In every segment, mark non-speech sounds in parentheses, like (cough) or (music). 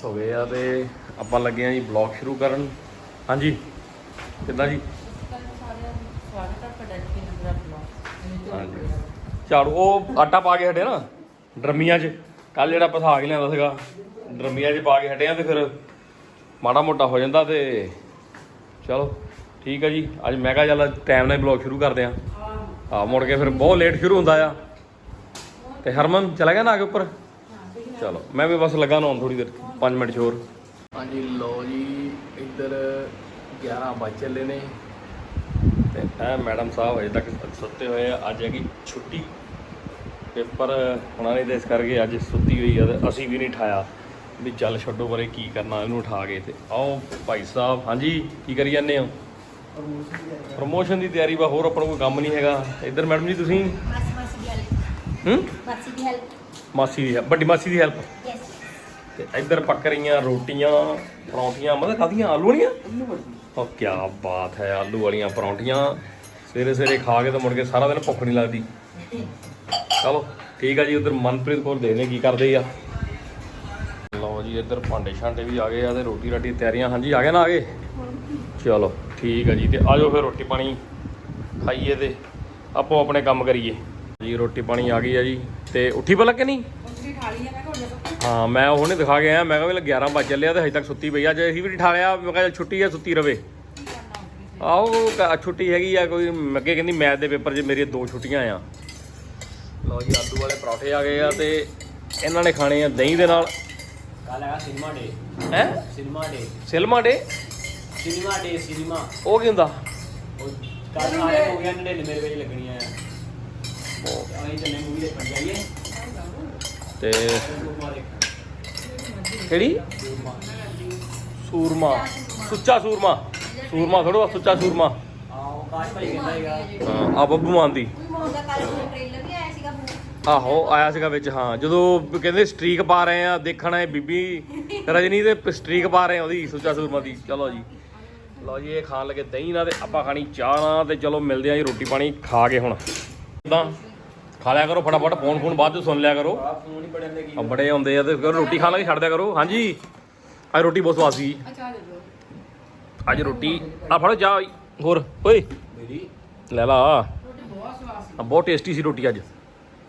10 ਹੋ ਗਏ ਆ ਤੇ ਆਪਾਂ ਲੱਗੇ ਆ ਜੀ ਬਲੌਗ ਸ਼ੁਰੂ ਕਰਨ। ਹਾਂਜੀ। ਕਿੱਦਾਂ ਜੀ? ਹਾਂਜੀ। ਝਾੜੂ, ਉਹ ਆਟਾ ਪਾ ਕੇ ਹਟੇ ਨਾ, ਡਰਮੀਆਂ 'ਚ। ਕੱਲ ਜਿਹੜਾ ਪਸਾ ਕੇ ਲਿਆਂਦਾ ਸੀਗਾ, ਡਰਮੀਆਂ 'ਚ ਪਾ ਕੇ ਹਟੇ ਆ ਤੇ ਫਿਰ ਮਾੜਾ ਮੋਟਾ ਹੋ ਜਾਂਦਾ ਤੇ ਚਲੋ, ਠੀਕ ਆ ਜੀ। ਅੱਜ ਮੈਂ ਕਿਹਾ ਚੱਲ ਟਾਈਮ ਨਾਲ ਬਲੌਗ ਸ਼ੁਰੂ ਕਰਦੇ ਆ। ਆ ਮੁੜ ਕੇ ਫਿਰ ਬਹੁਤ ਲੇਟ ਸ਼ੁਰੂ ਹੁੰਦਾ ਆ। ਤੇ ਹਰਮਨ, ਚਲਾ ਗਿਆ ਨਾ ਆ ਕੇ ਉੱਪਰ? ਚਲੋ, ਮੈਂ ਵੀ ਬਸ ਲੱਗਾ ਨਾ ਥੋੜੀ ਦੇਰ। 5 ਮਿੰਟ 'ਚ ਹੋਰ ਹਾਂਜੀ ਲੋ ਜੀ ਇੱਧਰ 11 ਵਜ ਚੱਲੇ ਨੇ। ਤੇ ਇਹ ਮੈਡਮ ਸਾਹਿਬ ਅਜੇ ਤੱਕ ਸੁੱਤੇ ਹੋਏ ਆ ਅੱਜ ਹੈਗੀ ਛੁੱਟੀ। ਪੇਪਰ ਹੋਣਾ ਨਹੀਂ ਤੇ ਇਸ ਕਰਕੇ ਅੱਜ ਸੁੱਤੀ ਹੋਈ ਆ ਤੇ ਅਸੀਂ ਵੀ ਨਹੀਂ ਠਾਇਆ। ਵੀ ਚੱਲ ਛੱਡੋ ਪਰੇ ਕੀ ਕਰਨਾ ਇਹਨੂੰ ਉਠਾ ਕੇ ਤੇ ਆਓ ਭਾਈ ਸਾਹਿਬ। ਹਾਂਜੀ ਕੀ ਕਰੀ ਜਾਂਦੇ ਹੋ? ਪ੍ਰਮੋਸ਼ਨ ਦੀ ਤਿਆਰੀ ਵਾ ਹੋਰ ਆਪਣਾ ਕੋਈ ਕੰਮ ਨਹੀਂ ਹੈਗਾ। ਇੱਧਰ ਮੈਡਮ ਜੀ ਤੁਸੀਂ? ਮਾਸੀ ਮਾਸੀ ਦੀ ਹੈਲਪ ਹੂੰ? ਮਾਸੀ ਦੀ ਹੈਲਪ ਮਾਸੀ ਦੀ ਵੱਡੀ ਮਾਸੀ ਦੀ ਹੈਲਪ ਯੈਸ ਤੇ ਇੱਧਰ ਪੱਕ ਰਹੀਆਂ ਰੋਟੀਆਂ ਪਰੌਂਠੀਆਂ ਮਤਲਬ ਕਾਦੀਆਂ ਆਲੂ ਵਾਲੀਆਂ? ਉਹ ਕੀ ਬਾਤ ਹੈ ਆਲੂ ਵਾਲੀਆਂ ਪਰੌਂਠੀਆਂ। ਸਵੇਰੇ ਸਵੇਰੇ ਖਾ ਕੇ ਤਾਂ ਮੁੜ ਕੇ ਸਾਰਾ ਦਿਨ ਭੁੱਖ ਨਹੀਂ ਲੱਗਦੀ। ਚਲੋ ਠੀਕ ਆ ਜੀ ਉਧਰ ਮਨਪ੍ਰੀਤ ਕੋਲ ਦੇਖਦੇ ਕੀ ਕਰਦੇ ਆ। ਲਓ ਜੀ ਇੱਧਰ ਭਾਂਡੇ ਛਾਂਡੇ ਵੀ ਆ ਗਏ ਆ ਤੇ ਰੋਟੀ ਰਾਟੀ ਤਿਆਰੀਆਂ। ਹਾਂਜੀ ਆ ਗਏ ਨਾ ਆ ਗਏ? ਚਲੋ ਠੀਕ ਆ ਜੀ ਤੇ ਆਜੋ ਫਿਰ ਰੋਟੀ ਪਾਣੀ ਖਾਈਏ ਤੇ ਆਪੋ ਆਪਣੇ ਕੰਮ ਕਰੀਏ। ਜੀ ਰੋਟੀ ਪਾਣੀ ਆ ਗਈ ਆ ਜੀ ਤੇ ਉੱਠੀ ਪਲਕ ਹਾਂ ਮੈਂ ਉਹਨੇ ਦਿਖਾ ਕੇ ਆਇਆ ਮੈਂ ਕਿਹਾ ਵੀ 11 ਵਜ ਚੱਲਿਆ ਤੇ ਹਜੇ ਤੱਕ ਸੁੱਤੀ ਪਈ ਆ। ਜੇ ਅਸੀਂ ਵੀ ਨਹੀਂ ਠਾ ਲਿਆ ਮੈਂ ਕਿਹਾ ਚੱਲ ਛੁੱਟੀ ਆ ਸੁੱਤੀ ਰਵੇ। ਆਓ ਕ- ਛੁੱਟੀ ਹੈਗੀ ਆ ਕੋਈ ਅੱਗੇ ਕਹਿੰਦੀ ਮੈਥ ਦੇ ਪੇਪਰ 'ਚ ਮੇਰੀਆਂ ਦੋ ਛੁੱਟੀਆਂ ਆ। ਲਓ ਜੀ ਆਲੂ ਵਾਲੇ ਪਰੌਠੇ ਆ ਗਏ ਆ ਤੇ ਇਹਨਾਂ ਨੇ ਖਾਣੇ ਆ ਦਹੀਂ ਦੇ ਨਾਲ। ਕੱਲ ਹੈਗਾ ਸਿਨੇਮਾ ਡੇ। ਹੈ? Cinema day. Cinema day? Cinema day cinema. ਉਹ ਕੀ ਹੁੰਦਾ? ਉਹ ਕੱਲ ਸਾਰੇ ਹੋ ਗਿਆ 99 ਮੇਰੇ ਵਿੱਚ ਲੱਗਣੀਆਂ ਆ। ਅਸੀਂ ਚੱਲੇ ਮੂਵੀ ਦੇਖਣ ਜਾਈਏ। ਤੇ ਕਿਹੜੀ? ਸੂਰਮਾ। ਸੁੱਚਾ ਸੂਰਮਾ। ਸੂਰਮਾ ਥੋੜਾ ਸੁੱਚਾ ਸੂਰਮਾ। ਆ ਬੱਬੂ ਮਾਨ ਦੀ। ਆਹੋ, ਆਇਆ ਸੀਗਾ ਵਿੱਚ, ਹਾਂ। ਜਦੋਂ ਕਹਿੰਦੇ ਸਟ੍ਰੀਕ ਪਾ ਰਹੇ ਆ, ਦੇਖਣ ਆਏ ਬੀਬੀ ਰਜਨੀ ਤੇ ਸਟ੍ਰੀਕ ਪਾ ਰਹੇ ਆ ਉਹਦੀ, ਸੁੱਚਾ ਸੂਰਮਾ ਦੀ। ਚਲੋ ਜੀ। ਲਓ ਜੀ, ਇਹ ਖਾਣ ਲੱਗੇ ਦਹੀਂ ਨਾਲ ਤੇ ਆਪਾਂ ਖਾਣੀ ਚਾਹ ਨਾਲ ਤੇ ਚਲੋ ਮਿਲਦੇ ਆ ਜੀ ਰੋਟੀ ਪਾਣੀ ਖਾ ਕੇ ਹੁਣ। ਤਾਂ ਖਾ ਲਿਆ ਕਰੋ ਫਟਾਫਟ ਫੋਨ ਫੋਨ ਬਾਅਦ ਚ ਸੁਣ ਲਿਆ ਕਰੋ। ਆ ਫੋਨ ਹੀ ਦੇ ਕੀ ਆ ਬੜੇ ਆਉਂਦੇ ਆ ਤੇ ਫਿਰ ਰੋਟੀ ਖਾਣ ਲੱਗੇ ਛੱਡ ਦਿਆ ਕਰੋ। ਹਾਂਜੀ ਅੱਜ ਰੋਟੀ ਬਹੁਤ ਸਵਾਦ ਸੀ। ਅੱਜ ਰੋਟੀ ਆ ਫੜੋ ਜਾ। ਹੋਰ ਓਏ। ਮੇਰੀ? ਲੈ ਲਾ। ਰੋਟੀ ਬਹੁਤ ਸਵਾਦ ਸੀ। ਆ ਬਹੁਤ ਟੇਸਟੀ ਸੀ ਰੋਟੀ ਅੱਜ।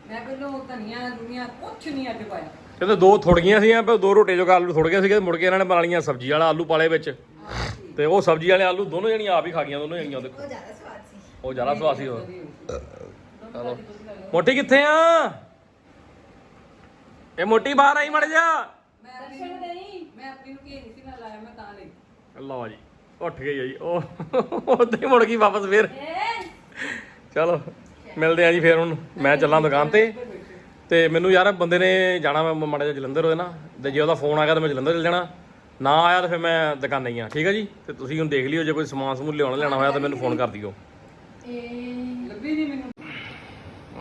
ਮੈਂ ਪਹਿਲਾਂ ਧਨੀਆ ਦੁਨੀਆ ਕੁਛ ਨਹੀਂ ਅੱਜ ਪਾਇਆ ਕਹਿੰਦੇ ਦੋ ਥੁੜ ਗਈਆਂ ਸੀਗੀਆਂ ਪਰ ਦੋ ਰੋਟੇ ਜੋ ਆਲੂ ਥੁੜ ਗਏ ਸੀਗੇ ਮੁੜ ਕੇ ਇਹਨਾਂ ਨੇ ਬਣਾ ਲਈਆਂ ਸਬਜ਼ੀ ਵਾਲਾ ਆਲੂ ਪਾਲੇ ਵਿੱਚ। ਤੇ ਉਹ ਸਬਜ਼ੀ ਵਾਲੇ ਆਲੂ ਦੋਨੋਂ ਜਣੀਆਂ ਆਪ ਹੀ ਖਾ ਗਈਆਂ ਦੋਨੋਂ ਜਣੀਆਂ ਦੇਖੋ। ਉਹ ਜ਼ਿਆਦਾ ਸਵਾਦ ਸੀ। ਉਹ ਜ਼ਿਆਦਾ ਸਵਾਦ ਸੀ ਉਹ। ਚਲੋ। ਮੋਟੀ ਕਿੱਥੇ ਆ? ਇਹ ਮੋਟੀ ਬਾਹਰ ਆਈ ਮੜ ਜਾ। ਮੈਂ ਆਪਣੀ ਨੂੰ ਮੈਂ ਆਪਣੀ ਨੂੰ ਕੀ ਨਹੀਂ ਸੀ ਮੈਂ ਲਾਇਆ ਮੈਂ ਤਾਂ ਲਈ। ਲਓ ਜੀ ਉੱਠ ਗਈ ਆ ਜੀ। ਉਹ ਉੱਥੇ ਹੀ ਮੁੜ ਗਈ ਵਾਪਸ ਫੇਰ। ਚਲੋ ਮਿਲਦੇ ਆ ਜੀ ਫੇਰ ਹੁਣ। ਮੈਂ ਚੱਲਾਂ ਦੁਕਾਨ ਤੇ। ਤੇ ਮੈਨੂੰ ਯਾਰ ਬੰਦੇ ਨੇ ਜਾਣਾ ਮੈਂ ਮਾੜਾ ਜਿਹਾ ਜਲੰਧਰ ਹੋਏ ਨਾ ਤੇ ਜੇ ਉਹਦਾ ਫੋਨ ਆ ਗਿਆ ਤਾਂ ਮੈਂ ਜਲੰਧਰ ਚਲ ਜਾਣਾ। ਨਾ ਆਇਆ ਤਾਂ ਫਿਰ ਮੈਂ ਦੁਕਾਨ ਨਹੀਂ ਆ। ਠੀਕ ਹੈ ਜੀ? ਤੇ ਤੁਸੀਂ ਹੁਣ ਦੇਖ ਲਿਓ ਜੇ ਕੋਈ ਸਮਾਨ ਸਮੂਨ ਲਿਆਉਣਾ ਲੈਣਾ ਹੋਇਆ ਤਾਂ ਮੈਨੂੰ ਫੋਨ ਕਰ ਦਿਓ। ਨਹੀਂ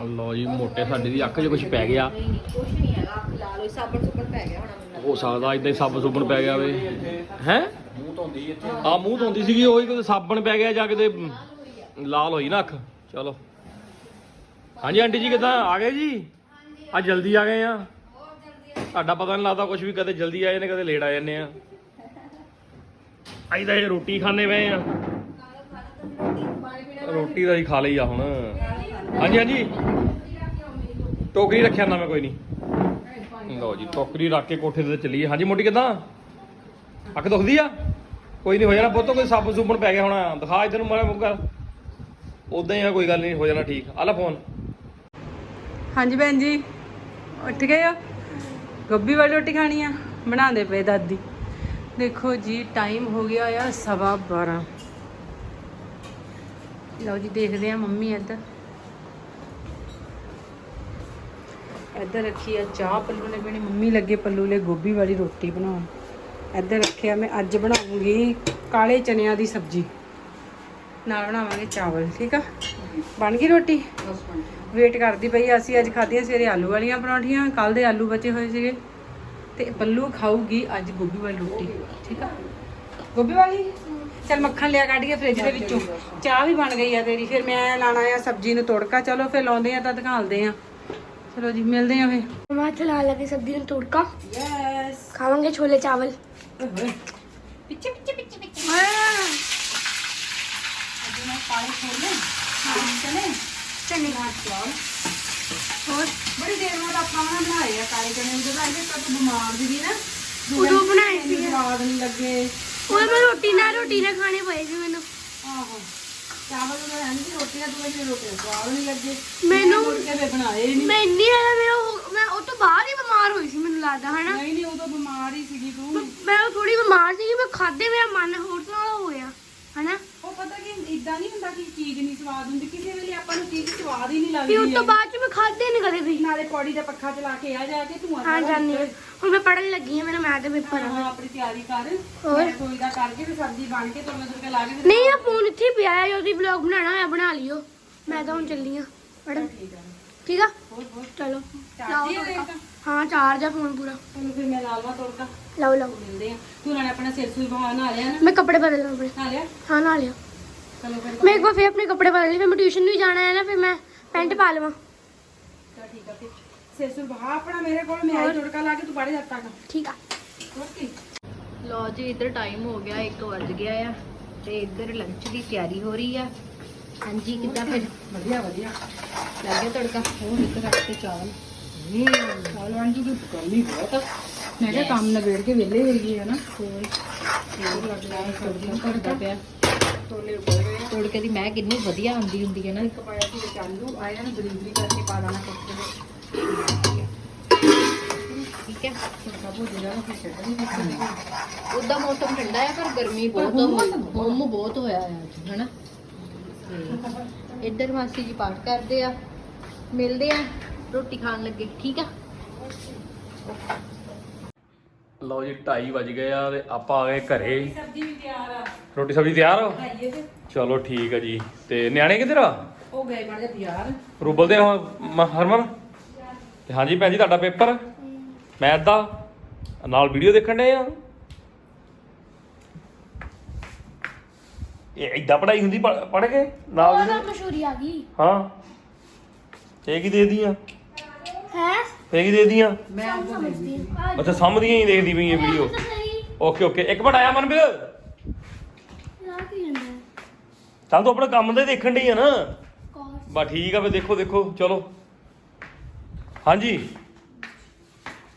ਲਓ ਜੀ ਮੋਟੇ ਸਾਡੇ ਦੀ ਅੱਖ 'ਚ ਕੁਝ ਪੈ ਗਿਆ। ਕੁਛ ਨਹੀਂ ਹੈਗਾ ਅੱਖ ਲਾ ਲੋ ਸਾਬਣ ਸੁਬਣ ਪੈ ਗਿਆ ਹੋਣਾ ਮੈਨੂੰ ਹੋ ਸਕਦਾ ਇਦਾਂ ਹੀ ਸੱਬ ਸੁਬਣ ਪੈ ਗਿਆ ਵੇ। ਹੈ? ਮੂੰਹ ਧੋਂਦੀ ਇੱਥੇ। ਆ ਮੂੰਹ ਧੋਂਦੀ ਸੀਗੀ ਉਹੀ ਕਿਤੇ ਸਾਬਣ ਪੈ ਗਿਆ ਜਾਂ ਕਿਤੇ ਲਾਲ ਹੋਈ ਨਾ ਅੱਖ। ਚਲੋ। ਹਾਂਜੀ ਆਂਟੀ ਜੀ ਕਿਦਾਂ? ਆ ਗਏ ਜੀ? ਅੱਜ ਜਲਦੀ ਆ ਗਏ ਆ? ਤੁਹਾਡਾ ਪਤਾ ਨਹੀਂ ਲੱਗਦਾ ਕੁਝ ਵੀ ਕਦੇ ਜਲਦੀ ਆ ਜਾਂਦੇ ਕਦੇ ਲੇਟ ਆ ਜਾਂਦੇ ਆ। ਅਸੀਂ ਤਾਂ ਇਹ ਰੋਟੀ ਖਾਣੇ ਪਏ ਆ। ਰੋਟੀ ਤਾਂ ਅਸੀਂ ਖਾ ਲਈ ਆ ਹੁਣ। ਹਾਂਜੀ ਹਾਂਜੀ। ਟੋਕਰੀ ਰੱਖਿਆ ਨਾ ਮੈਂ ਕੋਈ ਨਹੀਂ। ਲਓ ਜੀ, ਟੋਕਰੀ ਰੱਖ ਕੇ ਕੋਠੇ ਤੇ ਚੱਲੀਏ। ਹਾਂਜੀ ਮੋਟੀ ਕਿਦਾਂ? ਅੱਖ ਦੁਖਦੀ ਆ? ਕੋਈ ਨਹੀਂ, ਹੋ ਜਾਣਾ ਪੁੱਤ, ਕੋਈ ਸਾਬਣ ਸੂਬਣ ਪੈ ਗਿਆ ਹੋਣਾ। ਦਿਖਾ ਇਧਰ ਨੂੰ ਮਾੜਾ ਮੁੱਕਾ ਉਦਾਂ ਹੀ ਆ, ਕੋਈ ਗੱਲ ਨਹੀਂ, ਹੋ ਜਾਣਾ ਠੀਕ। ਆ ਲੈ ਫੋਨ। ਹਾਂਜੀ ਭੈਣ ਜੀ, ਉੱਠ ਗਏ ਹੋ? ਗੋਭੀ ਵਾਲੀ ਰੋਟੀ ਖਾਣੀ ਆ? ਬਣਾਉਂਦੇ ਪਏ ਦਾਦੀ। ਦੇਖੋ ਜੀ ਟਾਈਮ ਹੋ ਗਿਆ ਆ ਸਵਾ 12 ਲਓ ਜੀ, ਦੇਖਦੇ ਆ ਮੰਮੀ ਇੱਧਰ। ਇੱਧਰ ਰੱਖੀ ਆ ਚਾਹ ਪੱਲੂ ਨੇ ਪੀਣੀ ਮੰਮੀ ਲੱਗੇ ਪੱਲੂ ਲਈ ਗੋਭੀ ਵਾਲੀ ਰੋਟੀ ਬਣਾਉਣ। ਇੱਧਰ ਰੱਖਿਆ ਮੈਂ ਅੱਜ ਬਣਾਉਂਗੀ ਕਾਲੇ ਚਨਿਆਂ ਦੀ ਸਬਜ਼ੀ। ਨਾਲ ਬਣਾਵਾਂਗੇ ਚਾਵਲ ਠੀਕ ਆ? ਬਣ ਗਈ ਰੋਟੀ? ਵੇਟ ਕਰਦੀ ਪਈ ਅਸੀਂ ਅੱਜ ਖਾਧੀਆਂ ਸਵੇਰੇ ਆਲੂ ਵਾਲੀਆਂ ਪਰੌਂਠੀਆਂ ਕੱਲ ਦੇ ਆਲੂ ਬਚੇ ਹੋਏ ਸੀਗੇ। ਤੇ ਪੱਲੂ ਖਾਊਗੀ ਅੱਜ ਗੋਭੀ ਵਾਲੀ ਰੋਟੀ ਠੀਕ ਆ? ਗੋਭੀ ਵਾਲੀ? ਚਲ ਮੱਖਣ ਲਿਆ ਕੱਢ ਕੇ ਫ੍ਰਿਜ ਦੇ ਵਿੱਚੋਂ। ਚਾਹ ਵੀ ਬਣ ਗਈ ਆ ਤੇਰੀ ਫਿਰ ਮੈਂ ਲਾਣਾ ਆ ਸਬਜ਼ੀ ਨੂੰ ਤੜਕਾ। ਚਲੋ ਫਿਰ ਲਾਉਂਦੇ ਆ ਤਾਂ ਦਿਖਾਲਦੇ ਆ। ਚਲੋ ਜੀ ਮਿਲਦੇ ਆਂ ਫੇ ਮੈਂ ਇੱਥੇ ਲਾ ਲਗੇ ਸਬਜ਼ੀ ਨੂੰ ਤੜਕਾ। ਯੈਸ ਖਾਵਾਂਗੇ ਛੋਲੇ ਚਾਵਲ। ਪਿੱਛੇ ਪਿੱਛੇ ਪਿੱਛੇ ਪਿੱਛੇ। ਹਾਂ। ਅੱਜ ਮੈਂ ਕਾਲੇ ਛੋਲੇ ਨਾਲ ਚਨੇ। ਚਨੇ। ਨਾਲ ਚੌਲ ਹੋਰ? ਬੜੀ ਦੇਰ ਬਾਅਦ ਆਪਾਂ ਨਾ ਬਣਾਏ ਆ ਕਾਲੇ ਚਨੇ ਉਹਦੇ ਨਾਲ ਜੇ ਤੱਕ ਬਿਮਾਰ ਦੀ ਨਾ। ਉਦੋਂ ਬਣਾਏ ਸੀ ਸਵਾਦ ਨਹੀਂ ਲੱਗੇ। ਉਹ ਮੈਂ ਰੋਟੀ ਨਾਲ ਰੋਟੀ ਨਾਲ ਖਾਣੇ ਪਏ ਸੀ ਮੈਨੂੰ। ਆਹੋ। ਚਾਵਲ ਨਹੀਂ ਤੂੰ ਸਵਾਦ ਨਹੀਂ ਲੱਗੇ। ਮੈਨੂੰ ਬਣਾਏ ਹੀ ਨਹੀਂ ਮੈਂ ਇੰਨੀ ਜ਼ਿਆਦਾ ਮੇਰਾ ਉਹ- ਮੈਂ ਉਹ ਤੋਂ ਬਾਅਦ ਹੀ ਬਿਮਾਰ ਹੋਈ ਸੀ ਮੈਨੂੰ ਲੱਗਦਾ ਹਨਾ? ਨਹੀਂ ਨਹੀਂ ਉਦੋਂ ਬਿਮਾਰ ਹੀ ਸੀਗੀ ਤੂੰ ਮੈਂ ਥੋੜੀ ਬਿਮਾਰ ਸੀ ਮੈਂ ਖਾਦੇ ਮੇਰਾ ਮਨ ਹੋਰ ਤਰ੍ਹਾਂ ਦਾ ਹੋਇਆ ਹਨਾ? ਇਦਾਂ ਨਹੀਂ ਹੁੰਦਾ ਕਿ ਚੀਜ਼ ਨਹੀਂ ਸਵਾਦ ਹੁੰਦੀ ਕਿਸੇ ਵੇਲੇ ਆਪਾਂ ਨੂੰ ਚੀਜ਼ ਸਵਾਦ ਹੀ ਨਹੀਂ ਫਿਰ ਉਸ ਲੱਗਦੀ ਤੋਂ ਬਾਅਦ ਚ ਮੈਂ ਖਾਦੇ ਨਹੀਂ ਕਦੇ ਵੀ ਨਾਲੇ ਪੌੜੀ ਦਾ ਪੱਖਾ ਚਲਾ ਕੇ ਆ ਜਾ ਕੇ ਤੂੰ ਹਾਂ ਜਾਨੀ ਹਾਂ। ਹੁਣ ਮੈਂ ਪੜਨ ਲੱਗੀ ਹਾਂ ਮੇਰਾ ਮੈਥ ਦਾ ਪੇਪਰ ਆ। ਹਾਂ ਆਪਣੀ ਤਿਆਰੀ ਕਰ। ਹੋਰ? ਮੈਂ ਕੋਈ ਦਾ ਕਰਕੇ ਤੇ ਸਬਜ਼ੀ ਬਣ ਕੇ ਤੁਰਨਾ ਤੁਰ ਕੇ ਲਾ ਕੇ ਨਹੀਂ ਆ ਫੋਨ ਇੱਥੇ ਹੀ ਪਿਆ ਹੈ ਉਹਦੀ ਵਲੌਗ ਬਣਾਉਣਾ ਹੋਇਆ ਬਣਾ ਲਿਓ। ਮੈਂ ਤਾਂ ਹੁਣ ਚੱਲੀ ਆ ਪੜਨ ਠੀਕ ਆ। ਠੀਕ ਆ? ਹੋਰ ਹੋਰ। ਚਲੋ। ਚਾਰਜ ਲਾਓ ਹੀ ਆ ਤੜਕਾ। ਦੇਖਾਂ। ਹਾਂ ਚਾਰਜ ਆ ਫੋਨ ਪੂਰਾ। ਚਲੋ ਫਿਰ ਮੈਂ ਲਾਲਵਾ ਤੋੜਕਾ ਲਾਓ ਲਾਓ। ਮਿਲਦੇ ਆ ਤੂੰ ਨਾਲੇ ਆਪਣਾ ਸਿਰ ਸੂਈ ਬਹਾ ਨਾ ਲਿਆ ਨਾ। ਮੈਂ ਕੱਪੜੇ ਬਦਲ ਲਾਂ ਆਪਣੇ। ਨਾ ਲਿਆ ਹਾਂ ਨਾ ਲਿਓ ਚਲੋ ਫਿਰ ਮੈਂ ਇੱਕ ਵਾਰ ਫੇਰ ਆਪਣੇ ਕੱਪੜੇ ਬਦਲ ਲਈ ਫਿਰ ਮੈਂ ਟਿਊਸ਼ਨ ਵੀ ਜਾਣਾ ਹੈ ਨਾ ਫਿਰ ਮੈਂ ਪੈਂਟ ਪਾ ਲਵਾਂ। ਚੱਲ ਠੀਕ ਆ ਫਿਰ। ਸਿਰ ਸੂਈ ਬਹਾ ਆਪਣਾ ਮੇਰੇ ਕੋਲ ਮੈਂ ਆਈ ਤੋੜਕਾ ਲਾ ਕੇ ਤੂੰ ਪੜੇ ਜਦ ਤੱਕ। ਠੀਕ ਆ। ਹੋਰ ਕੀ? ਲੋ ਜੀ ਇੱਧਰ ਟਾਈਮ ਹੋ ਗਿਆ 1 ਵੱਜ ਗਿਆ ਆ ਤੇ ਇੱਧਰ ਲੰਚ ਦੀ ਤਿਆਰੀ ਹੋ ਰਹੀ ਆ। ਹਾਂਜੀ ਕਿੱਦਾਂ ਫਿਰ? ਵਧੀਆ ਵਧੀਆ। ਲੱਗ ਗਿਆ ਤੜਕਾ? ਉਹ ਇੱਕ ਰੱਖ ਕੇ ਚਾਵਲ। ਚਾਵਲ ਬਣ ਜੂਗੀ ਗਰਮੀ ਬਹੁਤ ਆ। ਮੈਂ ਕਿਹਾ ਕੰਮ ਨਵੇੜ ਕੇ ਵਿਹਲੇ ਹੋ ਗਏ ਹਨਾ ਹੋਰ। ਹੋਰ ਲੱਗ ਰਿਹਾ ਸਬਜ਼ੀ ਕਰਦਾ ਪਿਆ ਛੋਲੇ ਉਬਲ ਗਏ ਆ। ਤੜਕੇ ਦੀ ਮੈਂ ਕਿੰਨੀ ਵਧੀਆ ਆਉਂਦੀ ਹੁੰਦੀ ਹੈ ਨਾ। ਇੱਕ ਪਾਇਆ ਸੀ ਵਿੱਚ ਆਲੂ ਆਇਆ ਨਾ ਬਰੀਬਰੀ ਕਰਕੇ ਪਾ ਦੇਣਾ ਦੇ ਠੀਕ ਹੈ। ਤੜਕਾ ਭੁੱਜ ਜਾਣਾ ਫਿਰ ਛੱਡ ਨਹੀਂ ਸਕਦੇ ਉਦਾਂ ਮੌਸਮ ਠੰਡਾ ਹੈ ਪਰ ਗਰਮੀ ਬਹੁਤ ਹੁੰਮ ਬਹੁਤ ਹੋਇਆ ਹੈ ਅੱਜ ਹਨਾ? ਇੱਧਰ ਮਾਸੀ ਜੀ ਪਾਠ ਕਰਦੇ ਆ। ਮਿਲਦੇ ਆ। ਰੋਟੀ ਖਾਣ ਲੱਗੇ। ਠੀਕ ਆ? ਲਓ ਜੀ 2:30 ਵੱਜ ਗਏ ਆ ਤੇ ਆਪਾਂ ਆ ਗਏ ਘਰੇ। ਸਬਜ਼ੀ ਵੀ ਤਿਆਰ ਆ। ਰੋਟੀ ਸਬਜ਼ੀ ਤਿਆਰ ਹੋ ਖਾਈਏ ਤੇ। ਚਲੋ ਠੀਕ ਆ ਜੀ। ਤੇ ਨਿਆਣੇ ਕਿੱਧਰ ਆ? ਉਹ ਗਏ ਬਣ ਜਾ ਤਿਆਰ। ਰੂਬਲ ਦੇ ਹੁਣ ਮ- ਹਰਮਨ? ਤੇ ਹਾਂਜੀ ਭੈਣ ਜੀ ਤੁਹਾਡਾ ਪੇਪਰ? ਮੈਥ ਦਾ ਨਾਲ ਵੀਡੀਓ ਦੇਖਣ ਦੇ ਆ। ਇਹ ਇਦਾਂ ਪੜਾਈ ਹੁੰਦੀ ਪੜ ਕੇ? ਨਾਲ ਮਸ਼ਹੂਰੀ ਆ ਗਈ। ਹਾਂ। ਇਹ ਕੀ ਦੇ ਦੀਆਂ? ਹੈ ਇਹ ਕੀ ਦੇ ਦੀਆਂ ਮੈਂ ਉਹ ਸਮਝਦੀ ਹਾਂ ਅੱਛਾ ਸਾਹਮਣੀਆਂ ਹੀ ਦੇਖਦੀ ਪਈ ਇਹ ਵੀਡੀਓ ਤਾਂ ਓਕੇ ਓਕੇ। ਇੱਕ ਮਿੰਟ ਆਇਆ ਮਨਵੀਰ ਲਾ ਕੀ ਜਾਂਦਾ ਹੈ? ਚੱਲ ਤੂੰ ਆਪਣਾ ਕੰਮ ਤੇ ਦੇਖਣ ਡਈ ਆ ਨਾ। ਬਾ ਠੀਕ ਆ ਫੇ ਦੇਖੋ ਦੇਖੋ। ਚਲੋ। ਹਾਂਜੀ।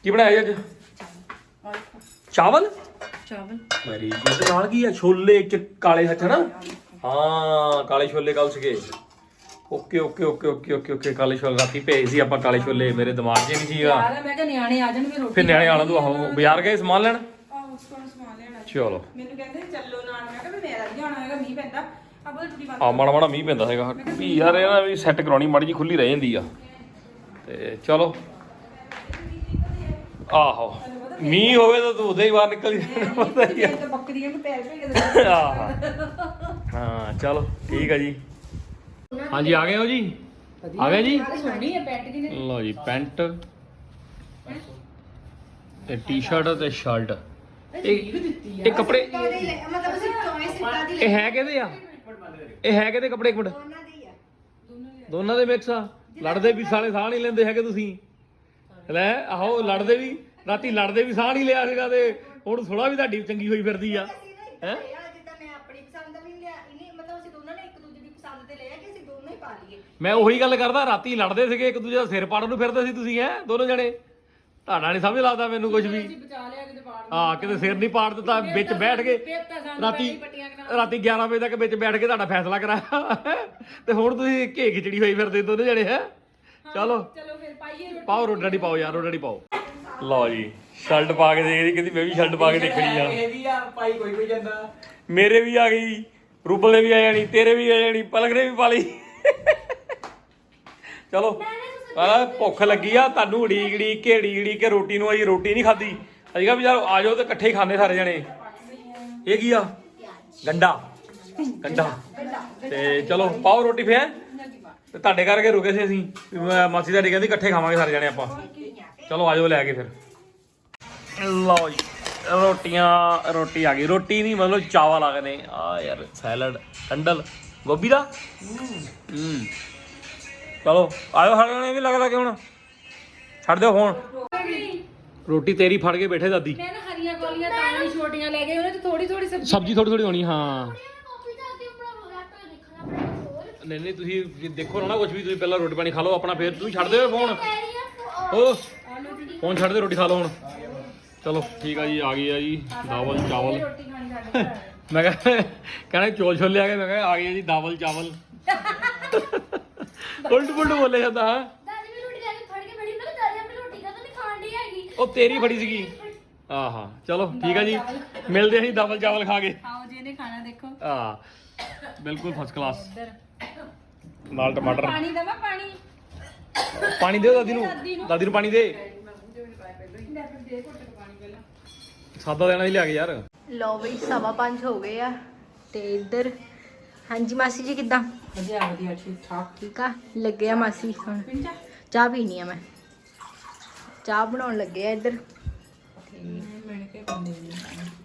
ਕੀ ਬਣਾਇਆ ਜੀ ਅੱਜ? ਚਾਵਲ। ਚਾਵਲ? ਗੁੱਡ ਨਾਲ ਕੀ ਆ? ਛੋਲੇ ਚ ਕਾਲੇ ਹੱਥ ਨਾ? ਹਾਂ ਕਾਲੇ ਛੋਲੇ ਕੱਲ ਸੀਗੇ। Okay okay okay okay okay okay ਕਾਲੇ ਛੋਲੇ ਰਾਤੀ ਭੇਜ ਸੀ ਆਪਾਂ ਕਾਲੇ ਛੋਲੇ ਮੇਰੇ ਦਿਮਾਗ 'ਚ ਨਹੀਂ ਸੀਗਾ। ਯਾਰ ਮੈਂ ਕਿਹਾ ਨਿਆਣੇ ਆ ਜਾਣਗੇ ਰੋਟੀ ਫਿਰ ਨਿਆਣੇ ਆਣਾ ਤੂੰ ਆਹੋ ਬਾਜ਼ਾਰ ਗਏ ਸਮਾਨ ਲੈਣ? ਆਹ ਸਮਾਨ ਲੈਣਾ। ਚਲੋ। ਮੈਨੂੰ ਕਹਿੰਦੇ ਚੱਲੋ ਨਾਲ ਮੈਂ ਕਿਹਾ ਵੀ ਮੇਰਾ ਨਹੀਂ ਜਾਣਾ ਹੈਗਾ ਮੀਂਹ ਪੈਂਦਾ। ਆ ਬੋਲ ਟੁੱਟੀ ਬੰਦ ਆ ਮਾੜਾ ਮਾੜਾ ਮੀਂਹ ਪੈਂਦਾ ਹੈਗਾ। ਵੀ ਯਾਰ ਇਹ ਨਾ ਵੀ ਸੈੱਟ ਕਰਾਉਣੀ ਮਾੜੀ ਜੀ ਖੁੱਲੀ ਰਹਿ ਜਾਂਦੀ ਆ। ਤੇ ਚਲੋ। ਆਹੋ। ਮੀਂਹ ਹੋਵੇ ਤਾਂ ਤੂੰ ਉਦੋਂ ਹੀ ਬਾਹਰ ਨਿਕਲ ਜਾਣਾ ਪਤਾ ਹੀ ਆ। ਬੱਕਰੀਆਂ ਨੂੰ ਪੈਰ ਭੇਜ ਦੇ ਆਹ। ਹਾਂ ਚਲੋ ਠੀਕ ਆ ਜੀ। ਹਾਂਜੀ ਆ ਗਏ ਹੋ ਜੀ? ਆ ਗਏ ਜੀ? ਸੋਹਣੀ ਹੈ ਪੈਂਟ ਦੀ ਨੇ ਲਓ ਜੀ ਪੈਂਟ ਤੇ ਟੀ-ਸ਼ਰਟ ਤੇ ਸ਼ਰਟ। ਇਹ ਇਹ ਕੱਪੜੇ ਮਤਲਬ ਅਸੀਂ ਚੋਇਸ ਇਦਾਂ ਦੀ ਇਹ ਹੈ ਕਿਹਦੇ ਆ? ਇਹ ਹੈ ਕਿਹਦੇ ਕੱਪੜੇ ਇੱਕ ਮਿੰਟ। ਦੋਨਾਂ ਦੇ ਮਿਕਸ ਆ। ਲੜਦੇ ਵੀ ਸਾਲੇ ਸਾਹ ਨਹੀਂ ਲੈਂਦੇ ਹੈਗੇ ਤੁਸੀਂ। ਲੈ ਆਹੋ ਲੜਦੇ ਵੀ ਰਾਤੀ ਲੜਦੇ ਵੀ ਸਾਹ ਨਹੀਂ ਲਿਆ ਸੀਗਾ ਤੇ ਹੁਣ ਥੋੜਾ ਵੀ ਤੁਹਾਡੀ ਚੰਗੀ ਹੋਈ ਫਿਰਦੀ ਆ। ਹੈ ਜਿੱਦਾਂ ਮੈਂ ਆਪਣੀ ਪਸੰਦ ਦਾ ਵੀ ਲਿਆ ਇਹਨੇ ਮਤਲਬ ਅਸੀਂ ਦੋਨਾਂ ਨੇ ਇੱਕ ਦੂਜੇ ਦੀ ਪਸੰਦ ਤੇ ਲਿਆ ਕਿ ਅਸੀਂ ਦੋਨੋਂ ਹੀ ਪਾ ਲਈਏ ਮੈਂ ਉਹੀ ਗੱਲ ਕਰਦਾ ਰਾਤੀ ਲੜਦੇ ਸੀਗੇ ਇੱਕ ਦੂਜੇ ਦਾ ਸਿਰ ਪਾੜਨ ਨੂੰ ਫਿਰਦੇ ਸੀ ਤੁਸੀਂ ਹੈ ਦੋਨੋਂ ਜਣੇ। ਤੁਹਾਡਾ ਨਹੀਂ ਸਮਝ ਲੱਗਦਾ ਮੈਨੂੰ ਕੁਝ ਵੀ। ਬਚਾ ਲਿਆ ਕਿਤੇ ਪਾੜ ਹਾਂ ਕਿਤੇ ਸਿਰ ਨਹੀਂ ਪਾੜ ਦਿੱਤਾ ਵਿੱਚ ਬੈਠ ਕੇ ਰਾਤੀ ਰਾਤੀ 11 ਵਜੇ ਤੱਕ ਵਿੱਚ ਬੈਠ ਕੇ ਤੁਹਾਡਾ ਫੈਸਲਾ ਕਰਾਇਆ ਤੇ ਹੁਣ ਤੁਸੀਂ ਘੇ ਖਿਚੜੀ ਹੋਈ ਫਿਰਦੇ ਦੋਨੇ ਜਣੇ ਹੈ। ਚਲੋ। ਚਲੋ ਫਿਰ ਪਾਈਏ ਰੋਟੀ। ਪਾਓ ਰੋਟੀ ਪਾਓ ਯਾਰ ਰੋਟੀ ਪਾਓ। ਲਓ ਜੀ ਸ਼ਰਟ ਪਾ ਕੇ ਦੇਖਦੀ ਕਹਿੰਦੀ ਮੈਂ ਵੀ ਸ਼ਰਟ ਪਾ ਕੇ ਦੇਖਣੀ ਆ। ਇਹ ਵੀ ਆ ਪਾਈ ਕੋਈ ਕੋਈ ਜਾਂਦਾ। ਮੇਰੇ ਵੀ ਆ ਗਈ ਰੂਬਲ ਨੇ ਵੀ ਆ ਜਾਣੀ ਤੇਰੇ ਵੀ ਆ ਜਾਣੀ ਪਲਕ ਨੇ ਵੀ ਪਾ ਲਈ। ਚਲੋ। ਪਰ ਭੁੱਖ ਲੱਗੀ ਆ, ਤੁਹਾਨੂੰ ਉਡੀਕ ਉਡੀਕ ਕੇ, ਉਡੀਕ ਉਡੀਕ ਕੇ ਰੋਟੀ ਨੂੰ ਆਈ ਰੋਟੀ ਨਹੀਂ ਖਾਦੀ ਅਸੀਂ ਕਿਹਾ ਵੀ ਯਾਰ ਆ ਜਾਓ ਤੇ ਇਕੱਠੇ ਹੀ ਖਾਣੇ ਸਾਰੇ ਜਣੇ। ਇਹ ਕੀ ਆ? ਗੰਡਾ। ਗੰਡਾ। ਤੇ ਚਲੋ, ਪਾਓ ਰੋਟੀ ਫੇਰ। ਤੇ ਤੁਹਾਡੇ ਕਰਕੇ ਰੁਕੇ ਸੀ ਅਸੀਂ। ਵੀ ਮਾਸੀ ਤੁਹਾਡੀ ਕਹਿੰਦੀ ਇਕੱਠੇ ਖਾਵਾਂਗੇ ਸਾਰੇ ਜਣੇ ਆਪਾਂ। ਚਲੋ ਆਜੋ ਲੈ ਕੇ ਫਿਰ। ਲਓ ਜੀ, ਰੋਟੀਆਂ, ਰੋਟੀ ਆ ਗਈ। ਰੋਟੀ ਨਹੀਂ, ਮਤਲਬ ਚਾਵਲ ਆ ਗਏ ਨੇ। ਆ ਯਾਰ, ਸੈਲਡ ਕੰਡਲ ਗੋਭੀ ਦਾ? ਹੂੰ। ਚਲੋ ਆਇਓ ਸਾਡੇ ਨਾਲ ਵੀ ਲੱਗ ਲੱਗੇ ਹੁਣ ਛੱਡ ਦਿਓ ਫੋਨ ਰੋਟੀ ਤੇਰੀ ਫੜ ਕੇ ਬੈਠੇ ਦਾਦੀ। ਮੈਂ ਨਾ ਹਰੀਆਂ ਗੋਲੀਆਂ ਤਾਂ ਨਹੀਂ ਛੋਟੀਆਂ ਲੈ ਗਏ ਉਹਨੇ ਚ ਥੋੜੀ ਥੋੜੀ ਸਬਜ਼ੀ ਸਬਜ਼ੀ ਥੋੜੀ ਥੋੜੀ ਹੋਣੀ ਹਾਂ। ਨਹੀਂ ਨਹੀਂ ਤੁਸੀਂ ਜੇ ਦੇਖੋ ਨਾ ਕੁਝ ਵੀ ਤੁਸੀਂ ਪਹਿਲਾਂ ਰੋਟੀ ਪਾਣੀ ਖਾ ਲਓ ਆਪਣਾ ਫੇਰ ਤੁਸੀਂ ਛੱਡ ਦਿਓ ਫੋਨ ਓ ਫੋਨ ਛੱਡ ਦੇ ਰੋਟੀ ਖਾ ਲਓ ਹੁਣ। ਚਲੋ ਠੀਕ ਆ ਜੀ ਆ ਗਈ ਆ ਜੀ ਦਾਵਲ ਚਾਵਲ। ਰੋਟੀ ਖਾਣੀ ਸਾਡੇ ਘਰ। ਮੈਂ ਕਿਹਾ ਕਹਿੰਦਾ ਚੋਲ ਛੋਲੇ ਆ ਗਏ ਮੈਂ ਕਿਹਾ ਆ ਗਏ ਆ ਜੀ ਦਾਵਲ ਚਾਵਲ। (laughs) ਉਲਟ ਪੁਲਟ ਬੋਲੇ ਜਾਂਦਾ ਹਾਂ। ਦਾਦੀ ਵੀ ਰੋਟੀ ਲੈ ਕੇ ਫੜ ਕੇ ਬੈਠੀ ਮੈਂ ਕਿਹਾ ਦਾਦੀ ਆਪਣੀ ਰੋਟੀ ਕਦੋਂ ਨਹੀਂ ਖਾਣ ਦੀ ਹੈਗੀ। ਉਹ ਤੇਰੀ ਫੜੀ ਸੀਗੀ। ਆਹਾ ਚਲੋ ਠੀਕ ਆ ਜੀ। ਮਿਲਦੇ ਆ ਜੀ ਦਾਵਲ ਚਾਵਲ ਖਾ ਕੇ। ਆਓ ਜੀ ਇਹਨੇ ਖਾਣਾ ਦੇਖੋ। ਆ ਬਿਲਕੁਲ ਫਸਟ ਕਲਾਸ ਨਾਲ ਟਮਾਟਰ। ਪਾਣੀ ਦੇਵਾਂ ਪਾਣੀ? ਪਾਣੀ ਦਿਓ ਦਾਦੀ ਨੂੰ। ਦਾਦੀ ਨੂੰ। ਪਾਣੀ ਦੇ। ਸਾਦਾ ਦੇਣਾ ਹੀ ਲਿਆ ਕੇ ਯਾਰ। ਲੋ ਬਈ ਸਵਾ ਪੰਜ ਹੋ ਗਏ ਆ ਤੇ ਇੱਧਰ ਹਾਂਜੀ ਮਾਸੀ ਜੀ ਕਿੱਦਾਂ? ਵਧੀਆ ਵਧੀਆ ਠੀਕ ਠਾਕ। ਠੀਕ ਆ? ਲੱਗੇ ਆ ਮਾਸੀ ਹੁਣ। ਚਾਹ? ਪੀਣੀ ਆ ਮੈਂ। ਚਾਹ ਬਣਾਉਣ ਲੱਗੇ ਆ ਇੱਧਰ। ਨੇ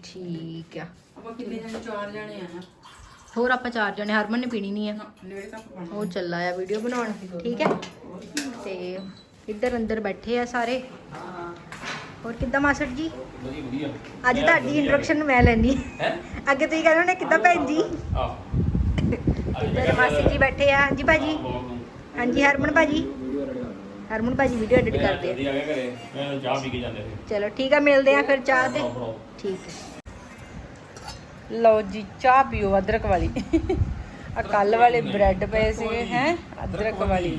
ਠੀਕ ਆ। ਆਪਾਂ ਕਿੰਨੇ ਜਣੇ ਚਾਰ ਜਣੇ ਆ ਹੋਰ ਆਪਾਂ ਚਾਰ ਜਣੇ ਹਰਮਨ ਨੇ ਪੀਣੀ ਨਹੀਂ ਆ। ਉਹ ਚੱਲਾ ਆ ਵੀਡੀਓ ਬਣਾਉਣ। ਠੀਕ ਹੈ ਤੇ ਇੱਧਰ ਅੰਦਰ ਬੈਠੇ ਆ ਸਾਰੇ। ਹੋਰ ਕਿੱਦਾਂ ਮਾਸੜ ਜੀ? ਵਧੀਆ ਵਧੀਆ। ਅੱਜ ਤੁਹਾਡੀ ਇੰਟਰੋਡਕਸ਼ਨ ਮੈਂ ਲੈਣੀ ਹੈ? ਅੱਗੇ ਤੁਸੀਂ ਕਹਿੰਦੇ ਹੋਣੇ ਕਿੱਦਾਂ ਭੈਣ ਜੀ? ਇੱਧਰ ਮਾਸੀ ਜੀ ਬੈਠੇ ਆ। ਹਾਂਜੀ ਭਾਜੀ। ਹਾਂਜੀ ਹਰਮਨ ਭਾਜੀ। ਹਰਮਨ ਭਾਜੀ ਵੀਡੀਓ ਐਡਿਟ ਕਰਦੇ ਆ। ਚਾਹ ਪੀ ਕੇ ਜਾਂਦੇ ਸੀ। ਚਲੋ ਠੀਕ ਆ ਮਿਲਦੇ ਆ ਫਿਰ ਚਾਹ ਤੇ। ਠੀਕ ਹੈ ਲਓ ਜੀ ਚਾਹ ਪੀਓ ਅਦਰਕ ਵਾਲੀ। ਆ ਕੱਲ ਵਾਲੇ ਬ੍ਰੈਡ ਪਏ ਸੀਗੇ ਹੈ? ਅਦਰਕ ਵਾਲੀ।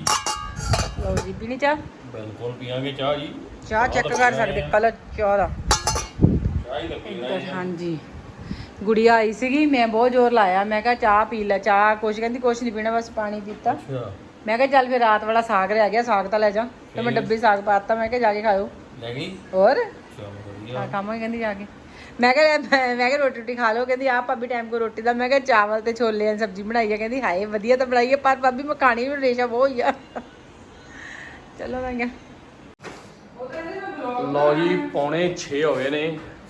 ਲਓ ਜੀ ਪੀਣੀ ਚਾਹ? ਬਿਲਕੁਲ ਪੀਾਂਗੇ ਚਾਹ ਜੀ। ਚਾਹ ਚੈੱਕ ਕਰ ਸਕਦੇ ਕਲਰ ਚਾਹ ਦਾ। ਚਾਹ ਹੀ ਹਾਂਜੀ। ਗੁੜੀਆ ਆਈ ਸੀਗੀ ਮੈਂ ਬਹੁਤ ਜ਼ੋਰ ਲਾਇਆ ਮੈਂ ਕਿਹਾ ਚਾਹ ਪੀ ਲੈ ਚਾਹ ਕੁਛ ਕਹਿੰਦੀ ਕੁਛ ਨਹੀਂ ਪੀਣਾ ਬਸ ਪਾਣੀ ਪੀਤਾ। ਅੱਛਾ। ਮੈਂ ਕਿਹਾ ਚੱਲ ਫਿਰ ਰਾਤ ਵਾਲਾ ਸਾਗ ਰਹਿ ਗਿਆ ਸਾਗ ਤਾਂ ਲੈ ਜਾ ਤੇ ਮੈਂ ਡੱਬੇ ਸਾਗ ਪਾਤਾ ਮੈਂ ਕਿਹਾ ਜਾ ਕੇ ਖਾਓ ਲੈ ਗਈ? ਹੋਰ? ਵਧੀਆ। ਆ ਖਾਵਾਂਗੇ ਕਹਿੰਦੀ ਜਾ ਕੇ। ਮੈਂ ਕਿਹਾ ਮੈਂ ਮੈਂ ਕਿਹਾ ਰੋਟੀ ਰੋਟੀ ਖਾ ਲਓ ਕਹਿੰਦੀ ਆ ਭਾਬੀ ਟਾਈਮ ਕੋ ਰੋਟੀ ਦਾ ਮੈਂ ਕਿਹਾ ਚਾਵਲ ਤੇ ਛੋਲੇ ਦੀ ਸਬਜ਼ੀ ਬਣਾਈ ਆ ਕਹਿੰਦੀ ਹਾਏ ਵਧੀਆ ਤਾਂ ਬਣਾਈ ਆ ਪਰ ਭਾਬੀ ਮੈਂ ਖਾਣੀ ਵੀ ਰੇਸ਼ਾ ਬਹੁਤ ਹੋਈ ਆ। ਚਲੋ ਮੈਂ ਕਿਹਾ। ਲਓ ਜੀ ਪੌਣੇ 6 ਹੋ ਗਏ ਨੇ